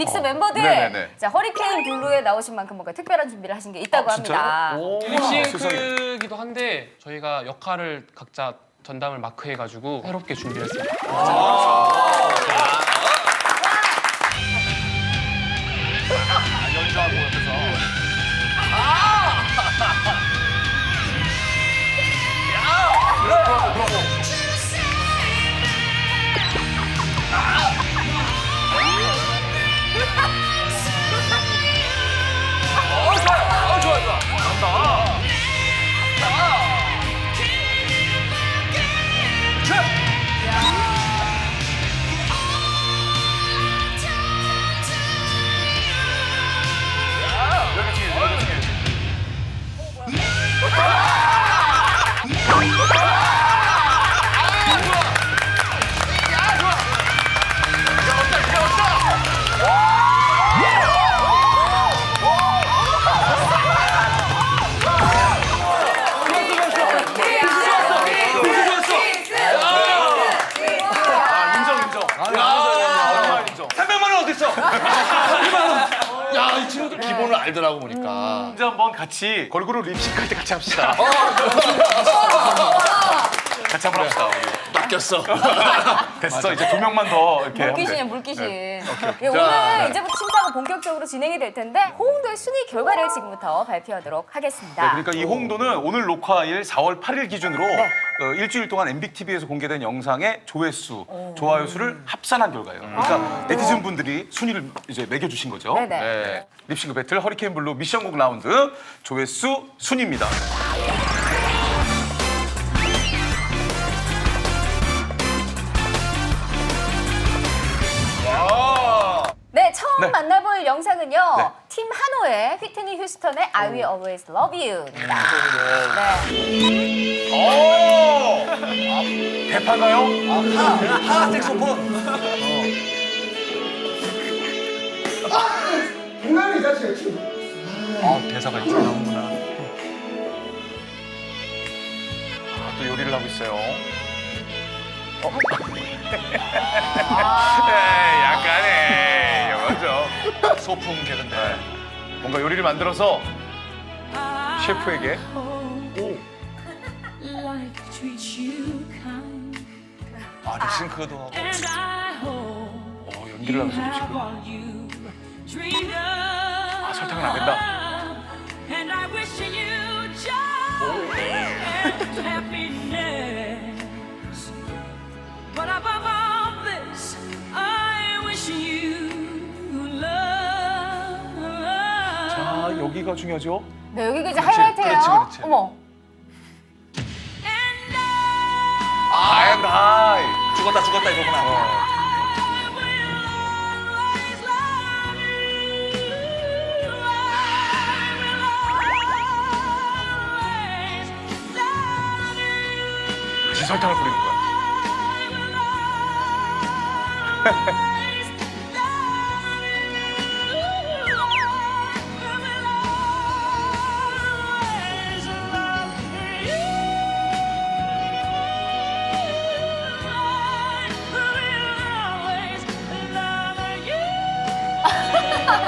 빅스 멤버들 네네네. 자 허리케인 블루에 나오신 만큼 뭔가 특별한 준비를 하신 게 있다고 합니다. 립싱크기도 한데 저희가 역할을 각자 전담을 마크해가지고 새롭게 준비했습니다. 같이 걸그룹 립싱 할때 같이 합시다. 같이 한번 합시다. 우리. 낚였어. 됐어. 이제 두 명만 더 이렇게. 물귀신이야 돼. 물귀신. 네. 예, 오늘 이제부터 심사가 본격적으로 진행이 될 텐데 호응도의 순위 결과를 지금부터 발표하도록 하겠습니다. 네, 그러니까 이 홍도는 오늘 녹화일 4월 8일 기준으로 어, 일주일 동안 MBTV에서 공개된 영상의 조회수, 좋아요 수를 합산한 결과예요. 그러니까 네티즌 분들이 순위를 이제 매겨주신 거죠. 네네. 네. 립싱크 배틀 허리케인 블루 미션곡 라운드 조회수 순위입니다. 네, 처음 네. 만나볼 영상은요. 네. 팀 한호의 휘트니 휴스턴의 I Will Always Love You입니다. 네. 오! 대파가요? 하 색소폰. 장난이 자체가 지금 아, 대사가 이렇게 나오는구나. 아, 또 요리를 하고 있어요. 어? 소품 개근데. 뭔가 요리를 만들어서 셰프에게. like to treat you kind. 아, 립싱크도 하고. 어, 연기를 하면서 of. 아, 설탕은 안 된다. And 여기가 중요하죠. 네, 여기가 이제 그렇지, 하이라이트예요. 그렇지, 그렇지. 어머. 아, 나이. 죽었다 죽었다 이거구나.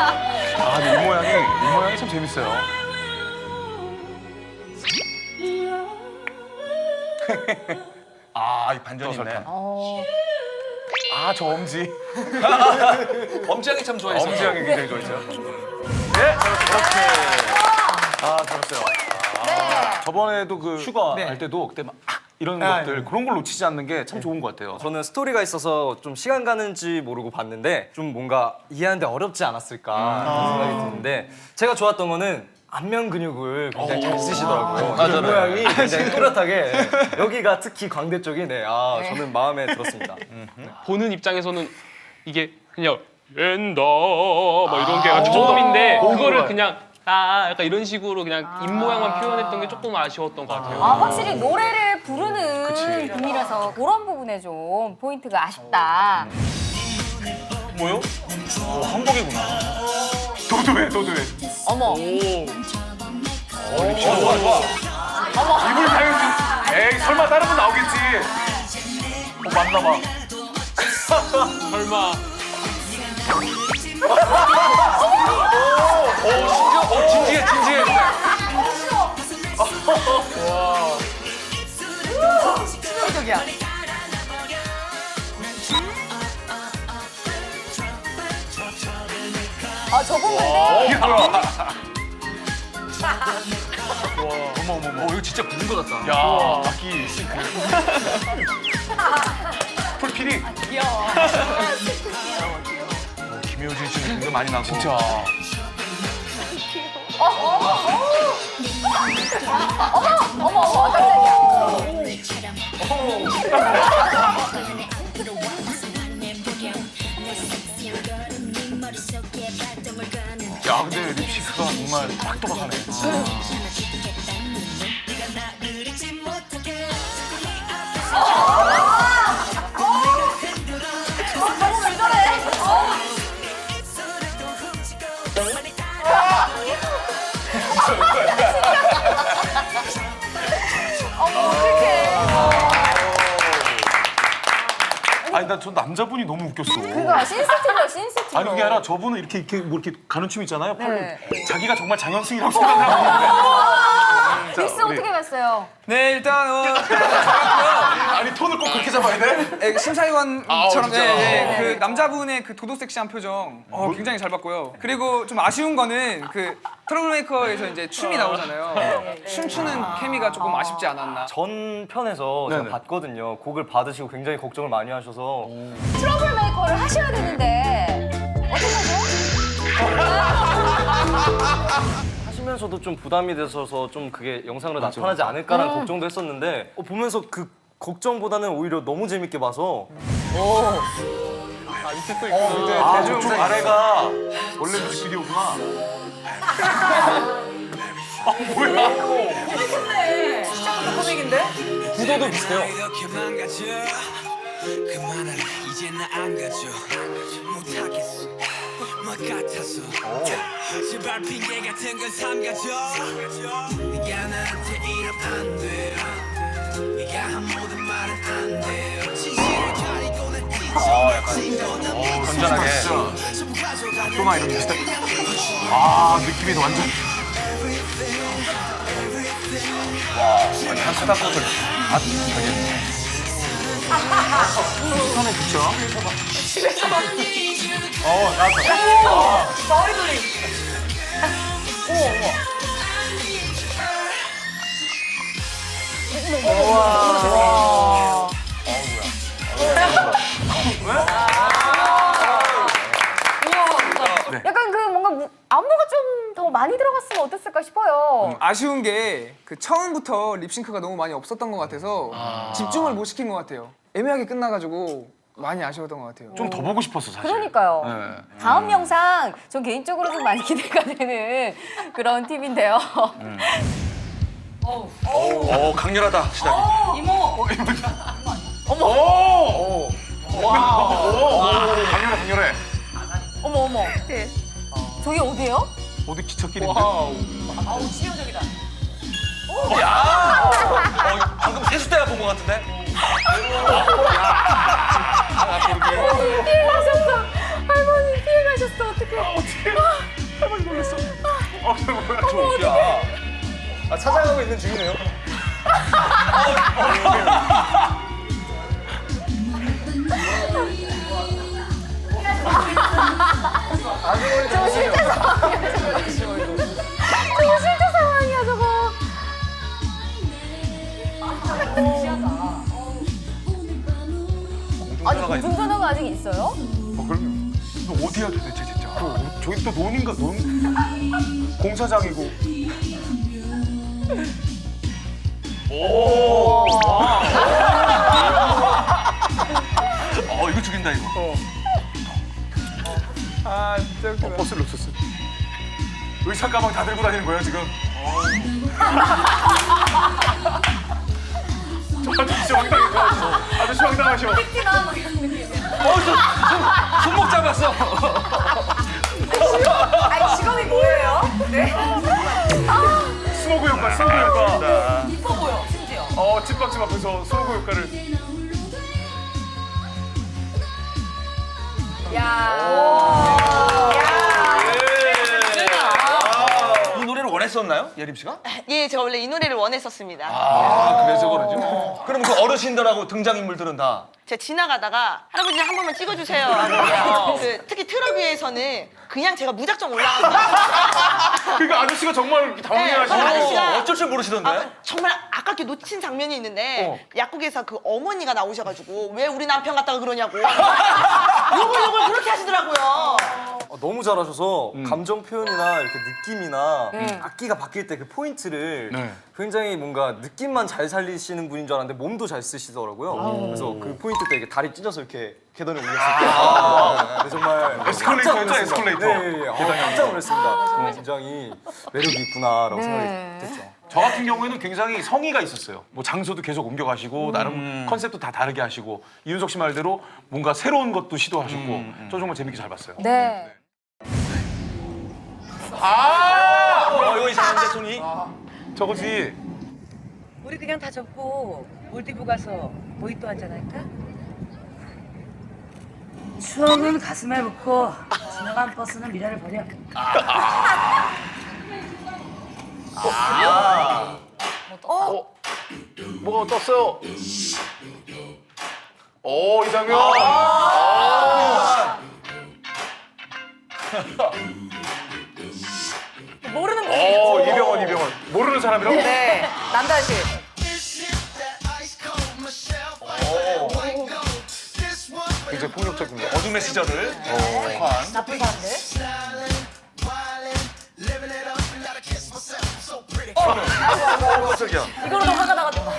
아, 근데 이 모양이, 이 모양이 참 재밌어요. 아, 이 반전이 또 있네. 어. 아, 저 엄지. 엄지양이 참 좋아했어. 엄지 양이 굉장히 좋아했죠. 네, 그렇게. 아, 좋았어요. 네. 저번에도 그 슈가 네. 할 때도 그때 막 아, 이런 아, 것들 네. 그런 걸 놓치지 않는 게 참 좋은 것 같아요. 저는 스토리가 있어서 좀 시간 가는지 모르고 봤는데 좀 뭔가 이해하는데 어렵지 않았을까 그런 생각이 드는데 제가 좋았던 거는 안면 근육을 굉장히 잘 쓰시더라고요. 이 모양이 굉장히 또렷하게 여기가 특히 광대 쪽이 네, 아 네. 저는 마음에 들었습니다. 보는 입장에서는 이게 그냥 엔다 막 이런 게 아주 조금인데 그거를 그냥 아 약간 이런 식으로 그냥 입 모양만 표현했던 게 조금 아쉬웠던 것 같아요. 아, 확실히 노래를 부르는 분이라서 그런 부분에 좀 포인트가 아쉽다. 뭐요? 오, 한복이구나. 도도해, 도도해. 어머. 좋아, 좋아. 이불 당연히. 에이, 설마 다른 분 나오겠지. 어, 맞나 봐. 설마 아 저분 근데 어머 어머 어머. 어, 이거 진짜 부른 것 같다. 야 악기 싱크. 풀피리. 귀여워. 김효진 씨는 굉장히 많이 나고. 진짜. 어머 어머 깜짝이야. 야 립싱크가 정말 빡도박하네. 어떡해. 아니 나저 남자분이 너무 웃겼어. 그거 신스티로 신스티로. 아니 그게 아니라 저분은 이렇게 이렇게 뭐 이렇게 가는 춤 있잖아요. 팔을 네. 자기가 정말 장현승이라고 생각하고 빅스 어떻게 봤어요? 네 일단 어, 아니 톤을 꼭 그렇게 잡아야 돼? 예, 심사위원처럼 아우, 진짜. 예, 예, 그 남자분의 그 도도 섹시한 표정 어, 굉장히 잘 봤고요. 그리고 좀 아쉬운 거는 그 트러블메이커에서 이제 춤이 나오잖아요. 춤추는 케미가 조금 아쉽지 않았나. 전 편에서 제가 네네. 봤거든요. 곡을 받으시고 굉장히 걱정을 많이 하셔서 트러블 메이커를 하셔야 되는데 하죠? 하시면서도 좀 부담이 되셔서 좀 그게 영상으로 나타나지 않을까라는 걱정도 했었는데 어, 보면서 그 걱정보다는 오히려 너무 재밌게 봐서. 아 저쪽 아래가. 원래 뮤직비디오구나. 구도도 비슷해요. 이렇게 망가져 그만하라 이제 나안 가져 못하겠어 뭐 같아서 제발 핑계 같은 건 삼가져 네가 나한테 이러면 안돼 네가 한 모든 말은 안돼 진실을 가리고 난 찢어 건전하게. 또나 이런 비슷해. 아 느낌이 완전. 한 스타 꽃을 다 손에 붙여. 어 나왔어. 약간 그 뭔가 무- 안무가 좀 더 많이 들어갔으면 어땠을까 싶어요. 아쉬운 게 그 처음부터 립싱크가 너무 많이 없었던 것 같아서 집중을 못 시킨 것 같아요. 애매하게 끝나가지고 많이 아쉬웠던 것 같아요. 좀 더 보고 싶었어 사실. 그러니까요. 네. 다음 영상 전 개인적으로 좀 많이 기대가 되는 그런 팁인데요. 어, 강렬하다, 시작이. 강렬해 강렬해. 어머 어머. 저기 어디예요? 어디 기찻길인데? 어, 방금 세수대가 본것 같은데? 피해 가셨어. 할머니 피해 가셨어. 어떡해. 아, 찾아가고 있는 중이네요. 저 실제 상황이야 아니 공중 전화가 아직 있어요? 어, 그럼 너 어디야 도대체 진짜? 또 어- 저기 또 논인가 논? 공사장이고. 어, 이거 죽인다, 이거. 아 진짜 웃기다. 버스를 놓쳤어. 의사 가방 다 들고 다니는 거예요 지금? 저 아저씨 황당해. 아저씨 황당하셔. 어, 저, 손, 손목 잡았어. 아니 직업이 뭐예요? 네. 스모그 효과, 스모그 효과. 이뻐 보여 심지어. 어, 찐빵집 앞에서 스모그 효과를. 야. 이 노래를 원했었나요, 예림 씨가? 예, 제가 원래 이 노래를 원했었습니다. 아, 그래서 그러지. 그럼 그 어르신들하고 등장인물들은 다 제가 지나가다가 할아버지 한 번만 찍어주세요. 하고 그, 특히 트럭 위에서는 그냥 제가 무작정 올라가서 그러니까 아저씨가 정말 이렇게 네, 당황해하시고. 아저씨가 어쩔 줄 모르시던데? 아, 정말 아깝게 놓친 장면이 있는데 약국에서 그 어머니가 나오셔가지고 왜 우리 남편 갖다가 그러냐고 욕을 욕을 그렇게 하시더라고요. 어, 너무 잘하셔서 음. 감정 표현이나 이렇게 느낌이나 네. 악기가 바뀔 때 그 포인트를 네. 굉장히 뭔가 느낌만 잘 살리시는 분인 줄 알았는데 몸도 잘 쓰시더라고요. 그래서 그 포인트 때 이렇게 다리 찢어서 이렇게 계단에 올렸을 때 아, 네, 정말 에스컬레이터였죠, 깜짝 놀랐습니다. 에스컬레이터. 네, 네, 어, 깜짝 놀랐습니다. 정말 굉장히 매력이 있구나라고 네. 생각이 됐죠. 저 같은 경우에는 굉장히 성의가 있었어요. 뭐 장소도 계속 옮겨가시고 나름 컨셉도 다 다르게 하시고 이윤석 씨 말대로 뭔가 새로운 것도 시도하셨고 저 정말 재밌게 잘 봤어요. 네. 어, 이거 이상한데 손이? 저거지. 우리 그냥 다 접고 몰디브 가서 모히또 한잔 할까? 추억은 가슴에 묻고 지나간 버스는 미래를 버려. 뭐가 떴어요? 오, 이 장면. 모르는 분이 오, 이병헌, 이병헌. 모르는 사람이라고? 네. 남다시. 굉장히 폭력적인 거. 어둠의 시절을 나쁜 사람들. 깜짝이야. 이걸로 더 화가 나가지고.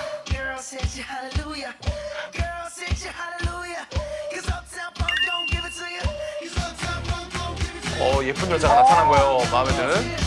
어, 예쁜 여자가 나타난 거예요. 마음에 드는.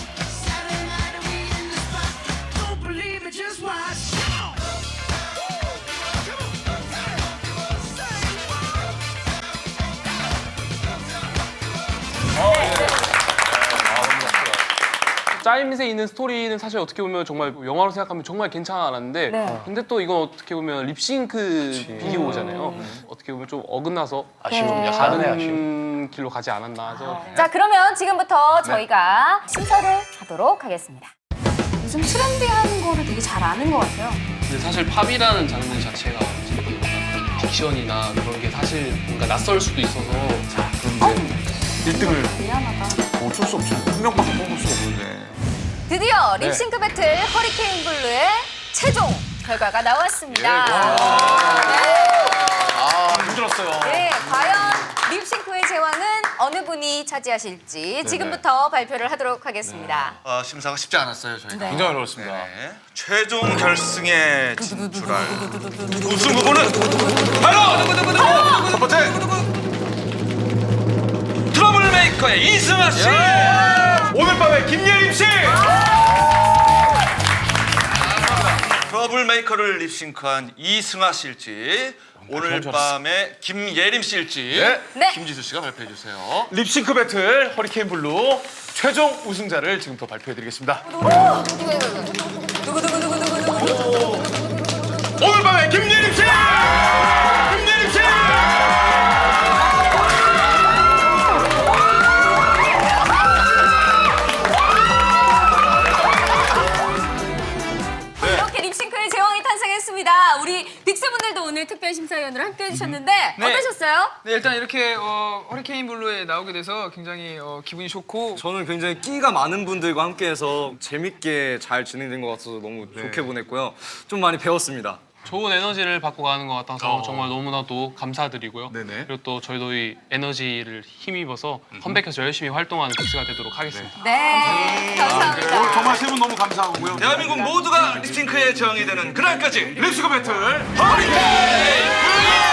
짜임새 있는 스토리는 사실 어떻게 보면 정말 영화로 생각하면 정말 괜찮았는데 네. 근데 또 이건 어떻게 보면 립싱크 비디오잖아요. 어떻게 보면 좀 어긋나서 아쉬움, 네. 다른 길로 가지 않았나 해서 자, 그러면 지금부터 저희가 심사를 하도록 하겠습니다. 요즘 트렌디한 거를 되게 잘 아는 것 같아요. 근데 사실 팝이라는 장르 자체가 뭔가 그런 딕션이나 그런 게 사실 뭔가 낯설 수도 있어서 그럼 이제 1등을 미안하다. 어쩔 수 없죠. 한 명밖에 뽑을 수가 없는데. 드디어 립싱크 배틀 허리케인 블루의 최종 결과가 나왔습니다. 아, 힘들었어요. 네. 네, 과연 립싱크의 제왕은 어느 분이 차지하실지 지금부터 발표를 하도록 하겠습니다. 어, 심사가 쉽지 않았어요, 저희가. 네. 굉장히 어려웠습니다. 네. 최종 결승에 진출할 우승 후보는 바로 첫 번째. 메이커의 이승아 씨. 오늘 밤에 김예림 씨! 트러블 메이커를 립싱크한 이승아 씨일지 오늘 밤에 김예림 씨일지 네. 김지수 씨가 발표해 주세요. 립싱크 배틀 허리케인 블루 최종 우승자를 지금부터 발표해 드리겠습니다. 오늘 밤에 김예림 씨! 네, 일단 이렇게 어, 허리케인 블루에 나오게 돼서 굉장히 어, 기분이 좋고 저는 굉장히 끼가 많은 분들과 함께해서 재밌게 잘 진행된 것 같아서 너무 좋게 보냈고요. 좀 많이 배웠습니다. 좋은 에너지를 받고 가는 것 같아서 정말 너무나도 감사드리고요. 네네. 그리고 또 저희도 이 에너지를 힘입어서 컴백해서 열심히 활동하는 빅스가 되도록 하겠습니다. 네, 감사합니다. 오늘 정말 세 분 너무 감사하고요. 대한민국 모두가 립싱크의 제왕이 되는 그날까지 립싱크 배틀 허리케인